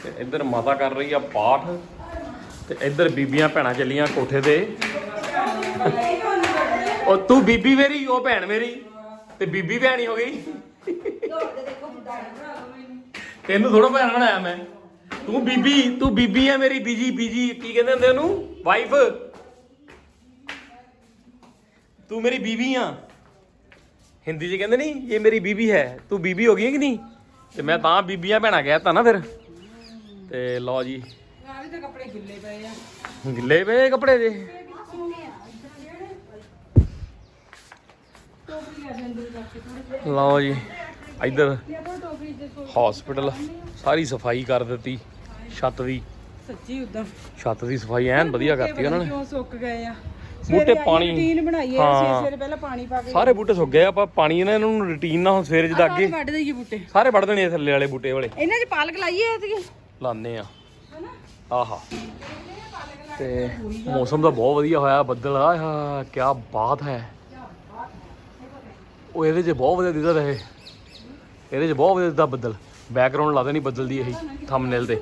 ਤੇ ਇੱਧਰ ਮਾਤਾ ਕਰ ਰਹੀ ਆ ਪਾਠ। ਤੇ ਇੱਧਰ ਬੀਬੀਆਂ ਭੈਣਾਂ ਚੱਲੀਆਂ ਕੋਠੇ ਤੇ। ਉਹ ਤੂੰ ਬੀਬੀ ਮੇਰੀ, ਉਹ ਭੈਣ ਮੇਰੀ, ਤੇ ਬੀਬੀ ਭੈਣੀ ਹੋ ਗਈ। ਤੈਨੂੰ ਥੋੜਾ ਭੈਣ ਬਣਾਇਆ ਮੈਂ। ਤੂੰ ਬੀਬੀ ਤੂੰ ਬੀਬੀ ਆ ਮੇਰੀ, ਬੀਜੀ ਬੀਜੀ, ਕੀ ਕਹਿੰਦੇ ਹੁੰਦੇ ਉਹਨੂੰ? ਵਾਈਫ ਤੂੰ ਮੇਰੀ ਬੀਬੀ ਆ। ਹਿੰਦੀ 'ਚ ਕਹਿੰਦੇ ਨਹੀਂ ਇਹ ਮੇਰੀ ਬੀਬੀ ਹੈ। ਤੂੰ ਬੀਬੀ ਹੋ ਗਈ ਕਿ ਨਹੀਂ? ਤੇ ਮੈਂ ਤਾਂ ਬੀਬੀਆਂ ਭੈਣਾਂ ਕਹਿਤਾ ਨਾ ਫਿਰ। ਤੇ ਲਓ ਜੀ ਕੱਪੜੇ ਗਿੱਲੇ ਪਏ ਆ। ਗਿੱਲੇ ਪਏ ਕੱਪੜੇ ਦੇ ਲਓ ਜੀ ਇੱਧਰ ਹਸਪੀਟਲ ਸਾਰੀ ਸਫ਼ਾਈ ਕਰ ਦਿੱਤੀ ਛੱਤ ਦੀ। ਸੱਚੀ ਉਦਾਂ ਛੱਤ ਦੀ ਸਫ਼ਾਈ ਐਨ ਵਧੀਆ ਕਰਤੀ ਉਹਨਾਂ ਨੇ। ਕਿਉਂ ਸੁੱਕ ਗਏ ਆ। ਬੂਟੇ ਪਾਣੀ ਰੂਟੀਨ ਬਣਾਈ ਹੈ ਹਾਂ। ਸਵੇਰੇ ਪਹਿਲਾਂ ਪਾਣੀ ਪਾ ਕੇ ਸਾਰੇ ਬੂਟੇ ਸੁੱਕ ਗਏ ਆਪਾਂ ਪਾਣੀ ਇਹਨਾਂ ਨੂੰ ਰੁਟੀਨ ਨਾਲ ਹੁਣ ਸਵੇਰੇ ਜਿੱਦਾਂ ਸਾਰੇ ਅੱਗੇ ਵੱਢ ਦੇਈਏ ਬੂਟੇ। ਸਾਰੇ ਵੱਢ ਦੇਣੇ ਥੱਲੇ ਵਾਲੇ ਬੂਟੇ ਵਾਲੇ। ਇਹਨਾਂ 'ਚ ਪਾਲਕ ਲਾਈਏ ਐਤਕੀ? ਲਾਣੇ ਆ। ਆਹਾ। ਤੇ ਮੌਸਮ ਤਾਂ ਬਹੁਤ ਵਧੀਆ ਹੋਇਆ, ਬੱਦਲ ਆਹਾ ਕੀ ਬਾਤ ਹੈ। ਉਹ ਇਹਦੇ 'ਚ ਬਹੁਤ ਵਧੀਆ ਦਿਖਦਾ ਰਹੇ ਇਹਦੇ 'ਚ ਬਹੁਤ ਵਧੀਆ ਦਿਖਦਾ ਬੱਦਲ। ਬੈਕਗ੍ਰਾਉਂਡ ਲਾ ਦੇਣੀ ਬੱਦਲ ਦੀ ਇਹੀ ਥੰਬਨੇਲ ਤੇ।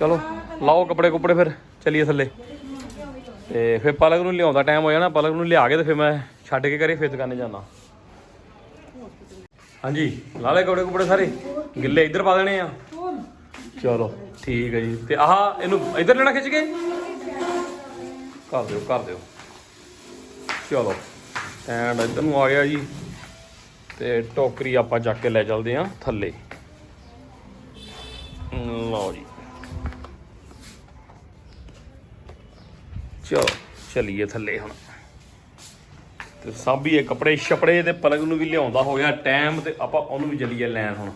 ਚਲੋ, ਲਾਓ ਕੱਪੜੇ ਕੁਪੜੇ ਫਿਰ, ਚੱਲੀਏ ਥੱਲੇ। ਤੇ ਫਿਰ ਪਲਕ ਨੂੰ ਲਿਆਉਂਦਾ ਟਾਈਮ ਹੋ ਜਾਣਾ ਪਲਕ ਨੂੰ ਲਿਆ ਕੇ ਤੇ ਫਿਰ ਮੈਂ ਛੱਡ ਕੇ ਘਰੇ ਫਿਰ ਦੁਕਾਨੇ ਜਾਣਾ ਹਾਂਜੀ, ਲਾ ਲੈ ਕੱਪੜੇ ਕੁਪੜੇ ਸਾਰੇ। ਗਿੱਲੇ ਇੱਧਰ ਪਾ ਦੇਣੇ ਆ। ਚਲੋ, ਠੀਕ ਹੈ ਜੀ। ਤੇ ਆਹ ਇਹਨੂੰ ਇੱਧਰ ਲੈਣਾ ਖਿੱਚ ਕੇ? ਕਰ ਦਿਓ ਕਰ ਦਿਓ। ਚਲੋ, ਐਂਡ ਇੱਧਰ ਨੂੰ ਆ ਗਿਆ ਜੀ। ਤੇ ਟੋਕਰੀ ਆਪਾਂ ਚੱਕ ਕੇ ਲੈ ਚੱਲਦੇ ਆ ਥੱਲੇ। ਲਓ ਜੀ। ਚਲੋ, ਚਲੀਏ ਥੱਲੇ ਹੁਣ। ਤੇ ਸਾਬੀਏ ਕੱਪੜੇ ਛਪੜੇ ਤੇ ਪਲਗ ਨੂੰ ਵੀ ਲਿਆਉਂਦਾ ਹੋ ਗਿਆ ਟਾਈਮ ਤੇ ਆਪਾਂ ਉਹਨੂੰ ਵੀ ਚੱਲੀਏ ਲੈਣ ਹੁਣ।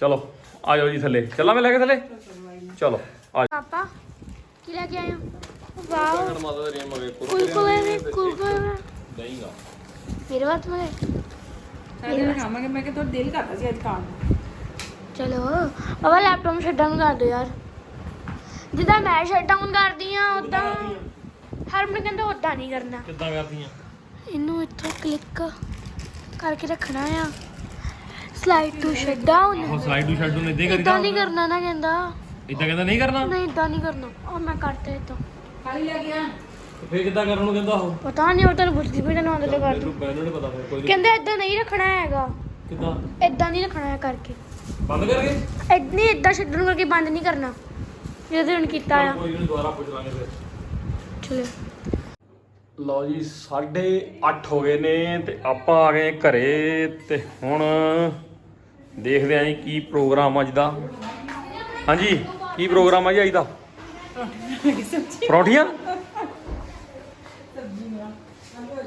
ਚਲੋ। ਆ ਜਾਓ ਜੀ ਥੱਲੇ। ਚੱਲਾਂ ਮੈਂ ਲੈ ਕੇ ਥੱਲੇ? ਚਲੋ ਆ ਪਾਪਾ ਕੀ ਲੈ ਕੇ ਆਏ ਹੋ? ਵਾਓ। ਮਾਤਾ ਦੇ ਰੇਮ ਮਗੇ ਕੁਲਕੁਲੇ ਨੇ ਕੁਲਕੁਲੇ ਨੇ ਦੇਈਂਗਾ ਮੇਰੇ ਬਾਤ ਮਗੇ ਸਾਰੇ ਖਾਵਾਂਗੇ ਮੈਂ ਕਿਹਾ ਤੁਹਾਡਾ ਦਿਲ ਕਰਦਾ ਸੀ ਅੱਜ ਖਾਣ ਨੂੰ। ਚਲੋ ਬਾਬਾ ਲੈਪਟਾਪ ਸ਼ਟ ਡਾਊਨ ਕਰ ਦਿਓ ਯਾਰ। ਜਿੱਦਾਂ ਮੈਂ ਸ਼ਟ ਡਾਊਨ ਕਰਦੀ ਆ? ਉਦਾਂ ਹਰਮਨ ਕਹਿੰਦਾ ਉਦਾਂ ਨਹੀਂ ਕਰਨਾ। ਕਿੱਦਾਂ ਕਰਦੀਆਂ ਇਹਨੂੰ ਇੱਥੋਂ ਕਲਿੱਕ ਕਰਕੇ ਰੱਖਣਾ ਆ। ਸਲਾਈਡ ਟੂ ਸ਼ਟ ਡਾਊਨ ਉਹ ਸਲਾਈਡ ਨੂੰ ਛੱਡ ਨੂੰ ਇਦਾਂ ਇਦਾਂ ਨਹੀਂ ਕਰਨਾ ਨਾ ਕਹਿੰਦਾ। ਇਦਾਂ ਕਹਿੰਦਾ ਨਹੀਂ ਕਰਨਾ? ਨਹੀਂ ਇਦਾਂ ਨਹੀਂ ਕਰਨਾ। ਉਹ ਮੈਂ ਕਰਤਾ ਇਦਾਂ ਖਾਲੀ ਲੈ ਗਿਆ ਫੇਰ ਕਿੱਦਾਂ ਕਰਨ ਨੂੰ ਕਹਿੰਦਾ ਉਹ? ਪਤਾ ਨਹੀਂ ਉਹ ਤੈਨੂੰ ਪੁੱਛਦੀ ਪਈ ਤੈਨੂੰ ਆਉਂਦੇ ਤੇ ਕਰ ਦੂੰ ਮੈਨੂੰ ਮੈਨੂੰ ਨਹੀਂ ਪਤਾ ਫਿਰ ਕੋਈ ਕਹਿੰਦੇ ਇਦਾਂ ਨਹੀਂ ਰੱਖਣਾ ਹੈਗਾ। ਕਿੱਦਾਂ? ਇਦਾਂ ਨਹੀਂ ਰੱਖਣਾ ਹੈ ਕਰਕੇ। ਬੰਦ ਕਰਕੇ? ਇਦਾਂ ਨਹੀਂ ਇਦਾਂ ਛੱਡਣ ਕਰਕੇ ਬੰਦ ਨਹੀਂ ਕਰਨਾ। ਜਿਹਦੇ ਹੁਣ ਕੀਤਾ ਆ। ਕੋਈ ਨਹੀਂ ਦੁਬਾਰਾ ਪੁੱਛ ਲਾਂਗੇ ਫਿਰ। ਚਲੋ। ਲਓ ਜੀ 8:30 ਹੋ ਗਏ ਨੇ ਤੇ ਆਪਾਂ ਆ ਗਏ ਘਰੇ ਤੇ ਹੁਣ ਦੇਖਦੇ ਆਂ ਜੀ ਕੀ ਪ੍ਰੋਗਰਾਮ ਅੱਜ ਦਾ। ਹਾਂਜੀ ਕੀ ਪ੍ਰੋਗਰਾਮ ਆ ਜੀ ਅੱਜ ਦਾ? ਪਰੌਂਠੀਆਂ?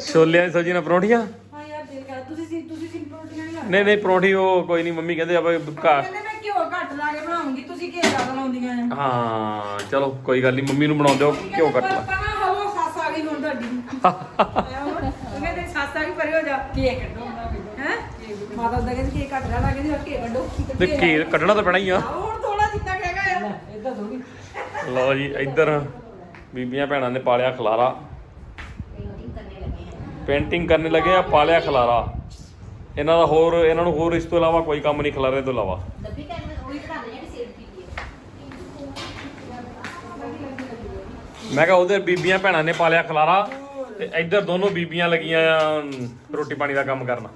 ਛੋਲਿਆਂ ਦੀ ਸਬਜ਼ੀ ਨਾਲ ਪਰੌਂਠੀਆਂ? ਹਾਂ ਯਾਰ ਦਿਲ ਕਰ ਤੁਸੀਂ ਸੀ ਤੁਸੀਂ ਸਿੰਪਲ ਰੋਟੀਆਂ ਨਹੀਂ ਨਹੀਂ ਨਹੀਂ ਪਰੌਂਠੀ ਉਹ ਕੋਈ ਨਹੀਂ ਮੰਮੀ ਕਹਿੰਦੇ ਆਪਾਂ ਘਰ ਕਹਿੰਦੇ ਮੈਂ ਘਿਓ ਘੱਟ ਲਾ ਕੇ ਬਣਾਉਂਗੀ ਤੁਸੀਂ ਘਿਓ ਜ਼ਿਆਦਾ ਲਾਉਂਦੀਆਂ ਆ ਹਾਂ ਚਲੋ ਕੋਈ ਗੱਲ ਨਹੀਂ ਮੰਮੀ ਨੂੰ ਬਣਾਉਂਦੇ ਹੋ ਕਿਉਂ ਕੱਟ ਲਾ। ਪਤਾ ਹਵੋ ਸੱਸ ਆ ਗਈ ਹੁਣ ਤੁਹਾਡੀ। (laughs) ਉਹ ਕਹਿੰਦੇ ਸੱਸ ਆ ਗਈ ਪਰੇ ਹੋ ਜਾ। ਕੀ ਕੱਢੋ ਹੈ? ਮਾਤਾ ਦਾ ਕਹਿੰਦੀ ਕੀ ਘੱਟ ਲਾ ਲਾ ਕਹਿੰਦੀ ਕੀ ਕੱਢੋ ਤੇ ਘੀ ਕੱਢਣਾ ਤਾਂ ਪੈਣਾ ਹੀ ਆ। ਹੁਣ ਥੋੜਾ ਜਿੱਤਾ ਕਹੇਗਾ ਆ ਇਦਾਂ ਥੋੜੀ ਲਓ ਜੀ ਇੱਧਰ ਬੀਬੀਆਂ ਭੈਣਾਂ ਨੇ ਪਾਲਿਆ ਖਲਾਰਾ। ਪੇਂਟਿੰਗ ਕਰਨੇ ਲੱਗੇ ਆ। ਪਾਲਿਆ ਖਲਾਰਾ। ਇਹਨਾਂ ਦਾ ਹੋਰ ਇਹਨਾਂ ਨੂੰ ਹੋਰ ਇਸ ਤੋਂ ਇਲਾਵਾ ਕੋਈ ਕੰਮ ਨਹੀਂ ਖਲਾਰੇ ਤੋਂ ਇਲਾਵਾ। ਦੱਬੀ ਕਰਨ ਉਹੀ ਬਣਾ ਦੇ ਜਿਹੜੀ ਸੇਲ ਕੀਤੀ ਹੈ ਮੈਂ ਕਿਹਾ ਉਧਰ ਬੀਬੀਆਂ ਭੈਣਾਂ ਨੇ ਪਾਲਿਆ ਖਲਾਰਾ ਤੇ ਇੱਧਰ ਦੋਨੋਂ ਬੀਬੀਆਂ ਲੱਗੀਆਂ ਆ ਰੋਟੀ ਪਾਣੀ ਦਾ ਕੰਮ ਕਰਨ।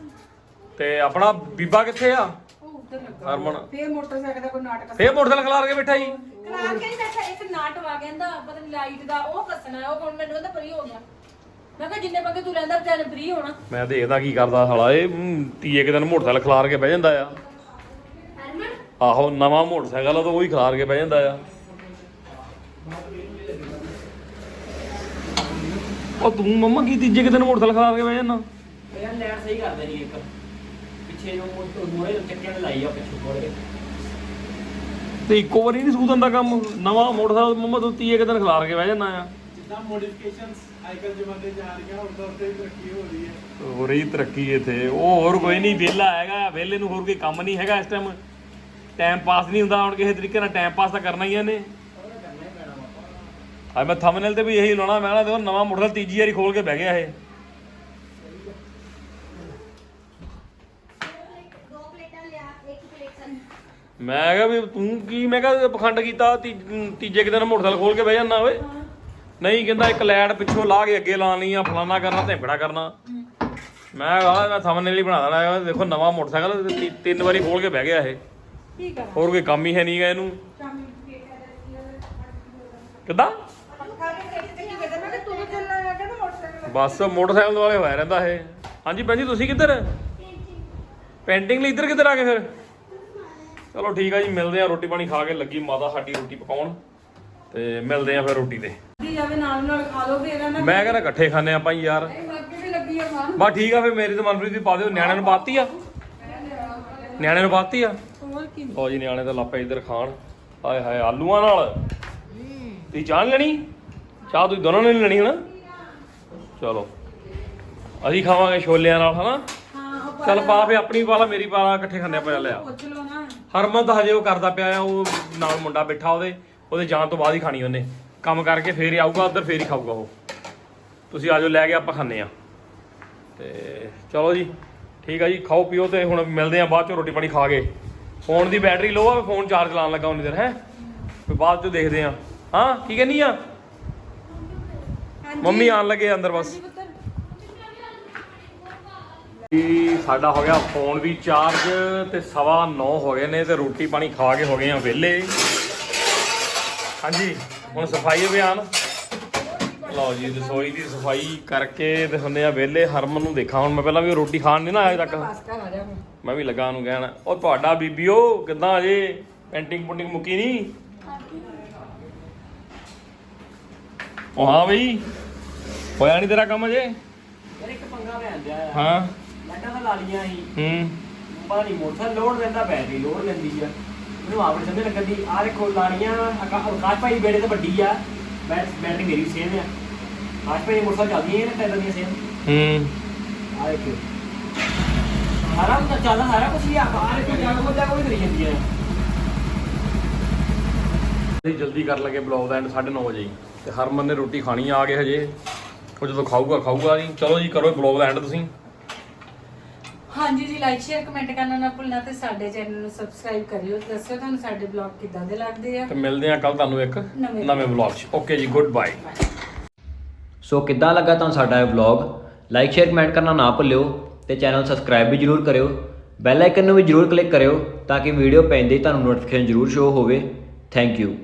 ਤੇ ਆਪਣਾ ਬੀਬਾ ਕਿੱਥੇ ਆ? ਉਹ ਉੱਧਰ ਲੱਗਾ ਹਰਮਨ। ਫੇਰ ਮੋਟਰਸਾਈਕਲ ਦਾ ਕੋਈ ਨਾਟਕ ਫੇਰ ਮੋਟਰਸਾਈਕਲ ਖਲਾਰ ਕੇ ਬੈਠਾ ਜੀ। ਕਲਾ ਕੇ ਹੀ ਬੈਠਾ ਇੱਕ ਨਾਟ ਵਾ ਕਹਿੰਦਾ ਪਤਾ ਨਹੀਂ ਲਾਈਟ ਦਾ ਉਹ ਕੱਸਣਾ ਉਹ ਹੁਣ ਮੈਨੂੰ ਕਹਿੰਦਾ ਫਰੀ ਹੋ ਗਿਆ। ਮੈਂ ਕਿਹਾ ਜਿੰਨੇ ਬੰਦੇ ਤੂੰ ਰਹਿੰਦਾ ਵਿਚਾਰੇ ਫਰੀ ਹੋਣਾ। ਮੈਂ ਦੇਖਦਾ ਕੀ ਕਰਦਾ ਸਾਲਾ ਇਹ ਹਮ, ਤੀਏ ਕੁ ਦਿਨ ਮੋਟਰਸਾਈਕਲ ਖਲਾਰ ਕੇ ਬਹਿ ਜਾਂਦਾ ਆ। ਆਹੋ ਨਵਾਂ ਮੋਟਰਸਾਈਕਲ ਆ ਤਾਂ ਉਹ ਹੀ ਖਲਾਰ ਕੇ ਬਹਿ ਜਾਂਦਾ ਆ। ਉਹ ਤੂੰ ਮੰਮਾ ਕੀ ਤੀਜੇ ਕੁ ਦਿਨ ਮੋਟਰਸਾਈਕਲ ਖਲਾਰ ਕੇ ਬਹਿ ਜਾਂਦਾ? ਯਾਰ ਲੈਟ ਸਹੀ ਕਰਦੇ ਨਹੀਂ ਇੱਕ। ਪਿੱਛੇ ਨੂੰ ਮੋੜੇ ਚੱਕਿਆਂ ਤੇ ਲਾਈ ਆ ਪਿੱਛੇ ਕੋਲ ਕੇ। ਤੇ ਇੱਕੋ ਵਾਰੀ ਨਹੀਂ ਸੂਦਨ ਦਾ ਕੰਮ? ਨਵਾਂ ਮੋਟਰਸਾਈਕਲ ਮੰਮਾ ਤੂੰ ਤੀਏ ਕੁ ਦਿਨ ਖਲਾਰ ਕੇ ਬਹਿ ਜਾਂਦਾ ਆ। ਜਿੱਦਾਂ ਮੋਡੀਫਿਕੇਸ਼ਨਸ ਅੱਜਕੱਲ ਜ਼ਮਾਨੇ ਆ ਰਹੀਆਂ ਉਦਾਂ ਹੀ ਤਰੱਕੀ ਹੋ ਰਹੀ ਹੈ। ਹੋ ਰਹੀ ਤਰੱਕੀ ਇੱਥੇ। ਉਹ ਹੋਰ ਕੋਈ ਨਹੀਂ ਵਿਹਲਾ ਹੈਗਾ ਵਿਹਲੇ ਨੂੰ ਹੋਰ ਕੋਈ ਕੰਮ ਨਹੀਂ ਹੈਗਾ ਇਸ ਟਾਈਮ ਟਾਈਮ ਪਾਸ ਨਹੀਂ ਹੁੰਦਾ ਹੁਣ ਕਿਸੇ ਤਰੀਕੇ ਨਾਲ ਟਾਈਮ ਪਾਸ ਤਾਂ ਕਰਨਾ ਹੀ ਇਹਨੇ। ਆ ਮੈਂ ਥੰਬਨੇਲ ਤੇ ਵੀ ਇਹੀ ਲਾਉਣਾ ਮੈਂ ਕਹਿੰਦਾ ਦੇਖੋ ਨਵਾਂ ਮੋਟਰਸਾਈਕਲ ਤੀਜੀ ਵਾਰੀ ਖੋਲ ਕੇ ਬਹਿ ਗਿਆ ਇਹ ਦੋ ਪਲੇਟਾਂ ਲਿਆ ਇੱਕ ਪਲੇਟ ਮੈਂ ਕਿਹਾ ਵੀ ਤੂੰ ਕੀ ਮੈਂ ਕਿਹਾ ਪਖੰਡ ਕੀਤਾ ਤੀ- ਤੀਜੇ ਕੁ ਦਿਨ ਮੋਟਰਸਾਈਕਲ ਖੋਲ ਕੇ ਬਹਿ ਜਾਂਦਾ ਓਏ। ਨਹੀਂ ਕਹਿੰਦਾ ਇੱਕ ਲੈਟ ਪਿੱਛੋਂ ਲਾ ਕੇ ਅੱਗੇ ਲਾਣੀ ਆ ਫਲਾਨਾ ਕਰਨਾ ਧੇਂਪੜਾ ਕਰਨਾ। ਮੈਂ ਕਿਹਾ ਮੈਂ ਥੰਬਨੇਲ ਹੀ ਬਣਾ ਦੇਣਾ ਹੈਗਾ, ਦੇਖੋ ਨਵਾਂ ਮੋਟਰਸਾਈਕਲ ਤੀ- ਤਿੰਨ ਵਾਰੀ ਖੋਲ ਕੇ ਬਹਿ ਗਿਆ ਇਹ। ਠੀਕ ਆ। ਹੋਰ ਕੋਈ ਕੰਮ ਹੀ ਹੈ ਨਹੀਂਗਾ ਇਹਨੂੰ। ਕਿੱਦਾਂ? ਮੈਂ ਕਿ ਤੂੰ ਚੱਲਣਾ ਹੈ ਕਹਿੰਦਾ ਮੋਟਰਸਾਈਕਲ? ਬਸ ਮੋਟਰਸਾਈਕਲ ਵਾਲੇ ਹੋਇਆ ਰਹਿੰਦਾ ਇਹ। ਹਾਂਜੀ ਭੈਣ ਜੀ ਤੁਸੀਂ ਕਿੱਧਰ? ਪੇਂਟਿੰਗ ਲਈ ਇੱਧਰ ਕਿੱਧਰ ਆ ਗਏ ਫਿਰ? ਚਲੋ ਠੀਕ ਆ ਜੀ ਮਿਲਦੇ ਆ ਰੋਟੀ ਪਾਣੀ ਖਾ ਕੇ ਲੱਗੀ ਮਾਤਾ ਸਾਡੀ ਰੋਟੀ ਪਕਾਉਣ। ਤੇ ਮਿਲਦੇ ਆ ਫਿਰ ਰੋਟੀ ਤੇ। ਦੀ ਜਾਵੇ ਨਾਲ ਨਾਲ ਖਾ ਲਓ ਫੇਰ ਨਾ ਮੈਂ ਕਹਿੰਦਾ ਇਕੱਠੇ ਖਾਣੇ ਆਪਾਂ ਜੀ ਯਾਰ। ਲੱਗੇ ਵੀ ਲੱਗੀ ਆ ਮਾਂ ਬਸ ਠੀਕ ਆ ਫਿਰ ਮੇਰੀ ਤੇ ਮਨਪ੍ਰੀਤ ਦੀ ਪਾ ਦਿਓ ਨਿਆਣਿਆਂ ਨੂੰ ਪਾਤੀ ਆ? ਨਿਆਣਿਆਂ ਨੂੰ ਪਾਤੀ ਆ? ਹੋਰ ਕੀ? ਲਓ ਜੀ ਨਿਆਣੇ ਤਾਂ ਲਾਪੇ ਇੱਧਰ ਖਾਣ। ਹਾਏ ਹਾਏ ਆਲੂਆਂ ਨਾਲ। ਤੁਸੀਂ ਚਾਹ ਨੀ ਲੈਣੀ? ਚਾਹ ਤੁਸੀਂ ਦੋਨਾਂ ਨੇ ਨੀ ਲੈਣੀ ਹਨਾ? ਚਲੋ। ਅਸੀਂ ਖਾਵਾਂਗੇ ਛੋਲਿਆਂ ਨਾਲ ਹਨਾ? ਹਾਂ ਚੱਲ ਪਾ ਫੇ ਆਪਣੀ ਪਾ ਲਾ ਮੇਰੀ ਪਾ ਲਾ ਇਕੱਠੇ ਖਾਂਦੇ ਆਪਾਂ ਲਿਆ। ਪੁੱਛ ਲਓ ਨਾ। ਹਰਮਨ ਤਾਂ ਹਜੇ ਉਹ ਕਰਦਾ ਪਿਆ ਆ ਉਹ ਨਾਲ ਮੁੰਡਾ ਬੈਠਾ ਉਹਦੇ ਉਹਦੇ ਜਾਣ ਤੋਂ ਬਾਅਦ ਹੀ ਖਾਣੀ ਉਹਨੇ। ਕੰਮ ਕਰਕੇ ਫੇਰ ਹੀ ਆਊਗਾ ਉੱਧਰ ਫੇਰ ਹੀ ਖਾਊਗਾ ਉਹ। ਤੁਸੀਂ ਆਜੋ ਲੈ ਕੇ ਆਪਾਂ ਖਾਂਦੇ ਆ ਤੇ ਚਲੋ ਜੀ ਠੀਕ ਆ ਜੀ ਖਾਓ ਪੀਓ ਤੇ ਹੁਣ ਮਿਲਦੇ ਆ ਬਾਅਦ ਚੋਂ ਰੋਟੀ ਪਾਣੀ ਖਾ ਕੇ। ਫੋਨ ਦੀ ਬੈਟਰੀ ਲੋ ਆ ਫੋਨ ਚਾਰਜ ਲਾਉਣ ਲੱਗਾ ਉਨੀ ਦੇਰ ਹੈ? ਫਿਰ ਬਾਅਦ ਚੋਂ ਦੇਖਦੇ ਆ ਹਾਂ ਕੀ ਕਹਿੰਨੀ ਆ? ਮੰਮੀ ਆਣ ਲੱਗੇ ਅੰਦਰ ਬਸ। ਜੀ ਸਾਡਾ ਹੋ ਗਿਆ ਫੋਨ ਵੀ ਚਾਰਜ ਤੇ ਸਵਾ 9 ਹੋ ਗਏ ਨੇ ਤੇ ਰੋਟੀ ਪਾਣੀ ਖਾ ਕੇ ਹੋ ਗਏ ਆ ਵਿਹਲੇ। ਹਾਂਜੀ ਹੁਣ ਸਫ਼ਾਈ ਅਭਿਆਨ ਲਓ ਜੀ ਰਸੋਈ ਦੀ ਸਫ਼ਾਈ ਕਰਕੇ ਤੇ ਹੁੰਦੇ ਆ ਵਿਹਲੇ। ਹਰਮਨ ਨੂੰ ਦੇਖਾਂ ਹੁਣ ਮੈਂ ਪਹਿਲਾਂ ਵੀ ਰੋਟੀ ਖਾਣ ਨਹੀਂ ਨਾ ਆਇਆ ਤੱਕ। ਮੈਂ ਵੀ ਲੱਗਾ ਉਹਨੂੰ ਕਹਿਣ। ਉਹ ਤੁਹਾਡਾ ਬੀਬੀਓ ਕਿੱਦਾਂ ਅਜੇ? ਪੈਂਟਿੰਗ ਪੁੰਟਿੰਗ ਮੁੱਕੀ ਨਹੀਂ ਉਹ ਹਾਂ ਬਈ ਹੋਇਆ ਨਹੀਂ ਤੇਰਾ ਕੰਮ ਅਜੇ? ਇੱਕ ਪੰਗਾ ਭੈਣ ਦਿਆ ਹਾਂ। ਲਾਈਟਾਂ ਤਾਂ ਲਾ ਲੀਆਂ ਸੀ। ਹੂੰ। ਪਤਾ ਨਹੀਂ ਮੋਟਰ ਲੋਡ ਲੈਂਦਾ ਬੈਟਰੀ ਲੋਡ ਲੈਂਦੀ ਆ। ਮੈਨੂੰ ਆਪ ਸਮਝ ਲੱਗਦੀ ਆ ਦੇਖੋ ਲਾਣੀਆਂ ਆਕਾਸ਼ ਭਾਈ ਬੇੜੇ ਤੇ ਵੱਡੀ ਆ। ਬੈਟ ਬੈਟਰੀ ਮੇਰੀ ਸੇਮ ਆ। ਆਕਾਸ਼ ਭਾਈ ਮੋਟਰ ਚੱਲਦੀਆਂ ਨੇ ਟੈਲਾਂ ਦੀਆਂ ਸੇਮ ਹੂੰ। ਆ ਦੇਖੋ ਸਾਰਾ ਕੁਝ ਚੱਲਦਾ ਸਾਰਾ ਕੁਝ ਹੀ ਆ। ਆ ਦੇਖੋ ਜਾਗ ਮੁੱਦਾ ਕੋਈ ਨਹੀਂ ਜਾਂਦੀ ਆ ਅਸੀਂ ਜਲਦੀ ਕਰ ਲਗੇ ਬਲੌਗ ਦਾ ਐਂਡ 9:30 ਵਜੇ। ਤੇ ਹਰਮਨ ਨੇ ਰੋਟੀ ਖਾਣੀ ਆ ਗਏ ਹਜੇ। ਉਹ ਜਦੋਂ ਖਾਊਗਾ ਖਾਊਗਾ ਨਹੀਂ। ਚਲੋ ਜੀ ਕਰੋ ਬਲੌਗ ਦਾ ਐਂਡ ਤੁਸੀਂ। ਹਾਂਜੀ ਜੀ ਲਾਈਕ ਸ਼ੇਅਰ ਕਮੈਂਟ ਕਰਨਾ ਨਾ ਭੁੱਲਣਾ ਤੇ ਸਾਡੇ ਚੈਨਲ ਨੂੰ ਸਬਸਕ੍ਰਾਈਬ ਕਰਿਓ। ਦੱਸਿਓ ਤੁਹਾਨੂੰ ਸਾਡੇ ਬਲੌਗ ਕਿੱਦਾਂ ਦੇ ਲੱਗਦੇ ਆ। ਤੇ ਮਿਲਦੇ ਆ ਕੱਲ ਤੁਹਾਨੂੰ ਇੱਕ ਨਵੇਂ ਨਵੇਂ ਬਲੌਗ 'ਚ। ਓਕੇ ਜੀ ਗੁੱਡ ਬਾਏ ਸੋ ਕਿੱਦਾਂ ਲੱਗਾ ਤੁਹਾਨੂੰ ਸਾਡਾ ਇਹ ਵਲੌਗ ਲਾਈਕ ਸ਼ੇਅਰ ਕਮੈਂਟ ਕਰਨਾ ਨਾ ਭੁੱਲਿਓ ਤੇ ਚੈਨਲ ਸਬਸਕ੍ਰਾਈਬ ਵੀ ਜਰੂਰ ਕਰਿਓ। ਬੈਲ ਆਈਕਨ ਨੂੰ ਵੀ ਜਰੂਰ ਕਲਿੱਕ ਕਰਿਓ ਤਾਂ ਕਿ ਵੀਡੀਓ ਪੈਂਦੇ ਹੀ ਤੁਹਾਨੂੰ ਨੋਟੀਫਿਕੇਸ਼ਨ ਜਰੂਰ ਸ਼ੋ ਹੋਵੇ। Thank you